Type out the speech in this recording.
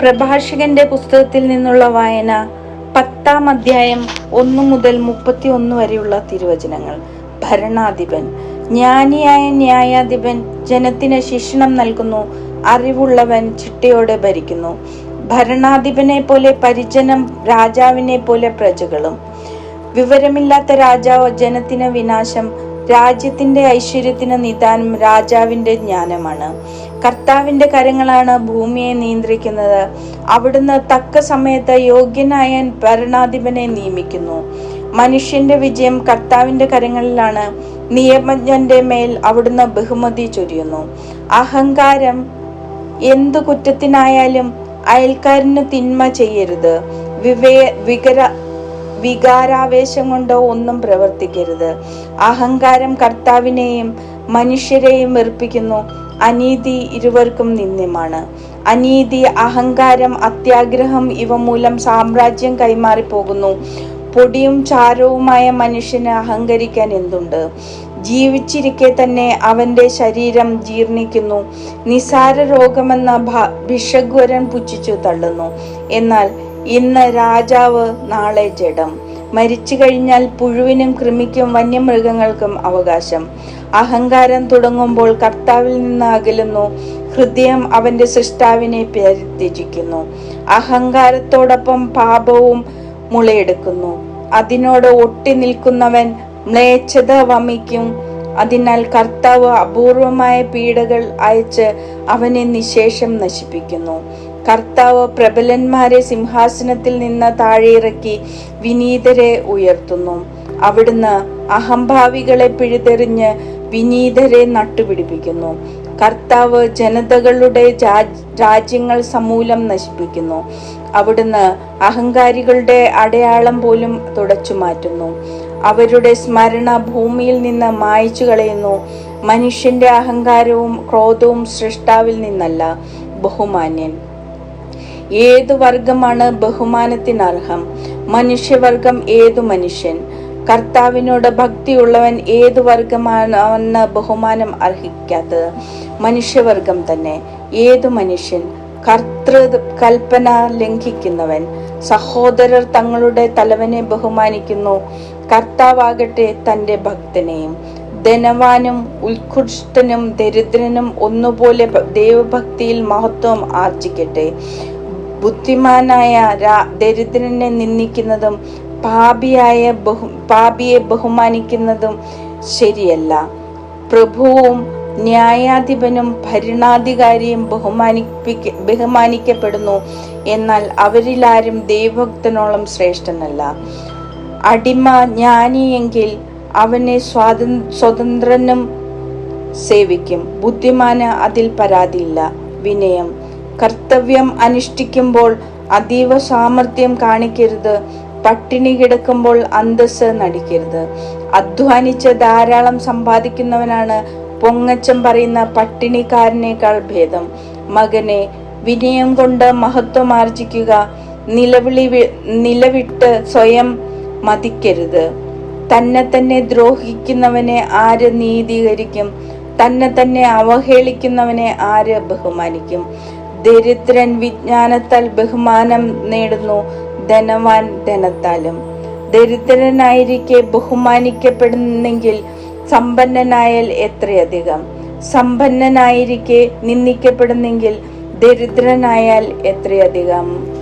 പ്രഭാഷകന്റെ പുസ്തകത്തിൽ നിന്നുള്ള വായന പത്താം അധ്യായം ഒന്നു മുതൽ മുപ്പത്തി ഒന്ന് വരെയുള്ള തിരുവചനങ്ങൾ. ഭരണാധിപൻ. ജ്ഞാനിയായ ന്യായാധിപൻ ജനത്തിന് ശിക്ഷണം നൽകുന്നു അറിവുള്ളവൻ ചിട്ടയോടെ ഭരിക്കുന്നു. ഭരണാധിപനെ പോലെ പരിജനം രാജാവിനെ പോലെ പ്രജകളും വിവരമില്ലാത്ത രാജാവ് ജനത്തിന് വിനാശം രാജ്യത്തിന്റെ ഐശ്വര്യത്തിന് നിദാനം രാജാവിന്റെ ജ്ഞാനമാണ്. കർത്താവിന്റെ കരങ്ങളാണ് ഭൂമിയെ നിയന്ത്രിക്കുന്നത്. അവിടുന്ന് തക്ക സമയത്ത് യോഗ്യനായ ഭരണാധിപനെ നിയമിക്കുന്നു. മനുഷ്യന്റെ വിജയം കർത്താവിന്റെ കരങ്ങളിലാണ്. നിയമജ്ഞന്റെ മേൽ അവിടുന്ന് ബഹുമതി ചൊരിയുന്നു. അഹങ്കാരം എന്തു കുറ്റത്തിനായാലും അയൽക്കാരന് തിന്മ ചെയ്യരുത്. വിവേ വികര വികാരാവേശം കൊണ്ടോ ഒന്നും പ്രവർത്തിക്കരുത്. അഹങ്കാരം കർത്താവിനെയും മനുഷ്യരെയും വെറുപ്പിക്കുന്നു. അനീതി ഇരുവർക്കും നിന്ദ്യമാണ്. അനീതി അഹങ്കാരം അത്യാഗ്രഹം ഇവ മൂലം സാമ്രാജ്യം കൈമാറിപ്പോകുന്നു. പൊടിയും ചാരവുമായ മനുഷ്യന് അഹങ്കരിക്കാൻ എന്തുണ്ട്? ജീവിച്ചിരിക്കെ തന്നെ അവന്റെ ശരീരം ജീർണിക്കുന്നു. നിസാര രോഗമെന്ന ഭിഷഗ്വരൻ പുച്ഛിച്ചു തള്ളുന്നു. എന്നാൽ ഇന്ന് രാജാവ് നാളെ ജഡം. മരിച്ചു കഴിഞ്ഞാൽ പുഴുവിനും കൃമിക്കും വന്യമൃഗങ്ങൾക്കും അവകാശം. അഹങ്കാരം തുടങ്ങുമ്പോൾ കർത്താവിൽ നിന്ന് അകലുന്നു. ഹൃദയം അവന്റെ സൃഷ്ടാവിനെ പരിത്യജിക്കുന്നു. അഹങ്കാരത്തോടൊപ്പം പാപവും മുളയെടുക്കുന്നു. അതിനോട് ഒട്ടി നിൽക്കുന്നവൻ മ്ലേച്ഛത വമിക്കും. അതിനാൽ കർത്താവ് അപൂർവമായ പീഡകൾ അയച്ച് അവനെ നിശേഷം നശിപ്പിക്കുന്നു. കർത്താവ് പ്രബലന്മാരെ സിംഹാസനത്തിൽ നിന്ന് താഴെയിറക്കി വിനീതരെ ഉയർത്തുന്നു. അവിടുന്ന് അഹംഭാവികളെ പിഴുതെറിഞ്ഞ് വിനീതരെ നട്ടുപിടിപ്പിക്കുന്നു. കർത്താവ് ജനതകളുടെ രാജ്- രാജ്യങ്ങൾ സമൂലം നശിപ്പിക്കുന്നു. അവിടുന്ന് അഹങ്കാരികളുടെ അടയാളം പോലും തുടച്ചു മാറ്റുന്നു അവരുടെ സ്മരണ ഭൂമിയിൽ നിന്ന് മായച്ചു കളയുന്നു. മനുഷ്യന്റെ അഹങ്കാരവും ക്രോധവും സൃഷ്ടാവിൽ നിന്നല്ല ബഹുമാന്യൻ. ഏതു വർഗമാണ് ബഹുമാനത്തിനർഹം മനുഷ്യവർഗം ഏതു മനുഷ്യൻ? കർത്താവിനോട് ഭക്തിയുള്ളവൻ ഏതു വർഗമാണെന്ന് ബഹുമാനം അർഹിക്കാത്തത്? മനുഷ്യവർഗം തന്നെ. ഏതു മനുഷ്യൻ? കർത്തൃ കൽപ്പന ലംഘിക്കുന്നവൻ. സഹോദരർ തങ്ങളുടെ തലവനെ ബഹുമാനിക്കുന്നു. കർത്താവാകട്ടെ തന്റെ ഭക്തനെയും. ധനവാനും ഉത്കൃഷ്ടനും ദരിദ്രനും ഒന്നുപോലെ ദൈവഭക്തിയിൽ മഹത്വം ആർജിക്കട്ടെ. ബുദ്ധിമാനായ ദരിദ്രനെ നിന്ദിക്കുന്നതും പാപിയായ ബഹു പാപിയെ ബഹുമാനിക്കുന്നതും ശരിയല്ല. പ്രഭുവും ന്യായാധിപനും ഭരണാധികാരിയും ബഹുമാനിപ്പിക്ക ബഹുമാനിക്കപ്പെടുന്നു. എന്നാൽ അവരിലാരും ദൈവഭക്തനോളം ശ്രേഷ്ഠനല്ല. അടിമ ജ്ഞാനിയെങ്കിൽ അവനെ സ്വാതന് സ്വതന്ത്രനും സേവിക്കും. ബുദ്ധിമാന് അതിൽ പരാതിയില്ല. വിനയം. കർത്തവ്യം അനുഷ്ഠിക്കുമ്പോൾ അതീവ സാമർഥ്യം കാണിക്കരുത്. പട്ടിണി കിടക്കുമ്പോൾ അന്തസ് നടിക്കരുത്. അധ്വാനിച്ച് ധാരാളം സമ്പാദിക്കുന്നവനാണ് പൊങ്ങച്ചം പറയുന്ന പട്ടിണിക്കാരനേക്കാൾ ഭേദം. മകനെ വിനയം കൊണ്ട് മഹത്വം ആർജിക്കുക നിലവിളി നിലവിട്ട് സ്വയം മതിക്കരുത്. തന്നെ തന്നെ ദ്രോഹിക്കുന്നവനെ ആര് നീതീകരിക്കും? തന്നെ തന്നെ അവഹേളിക്കുന്നവനെ ആര് ബഹുമാനിക്കും? ദരിദ്രൻ വിജ്ഞാനത്താൽ ബഹുമാനം നേടുന്നു. ധനവാൻ ധനത്താലും. ദരിദ്രനായിരിക്കെ ബഹുമാനിക്കപ്പെടുന്നെങ്കിൽ സമ്പന്നനായാൽ എത്രയധികം? സമ്പന്നനായിരിക്കെ നിന്ദിക്കപ്പെടുന്നെങ്കിൽ ദരിദ്രനായാൽ എത്രയധികം?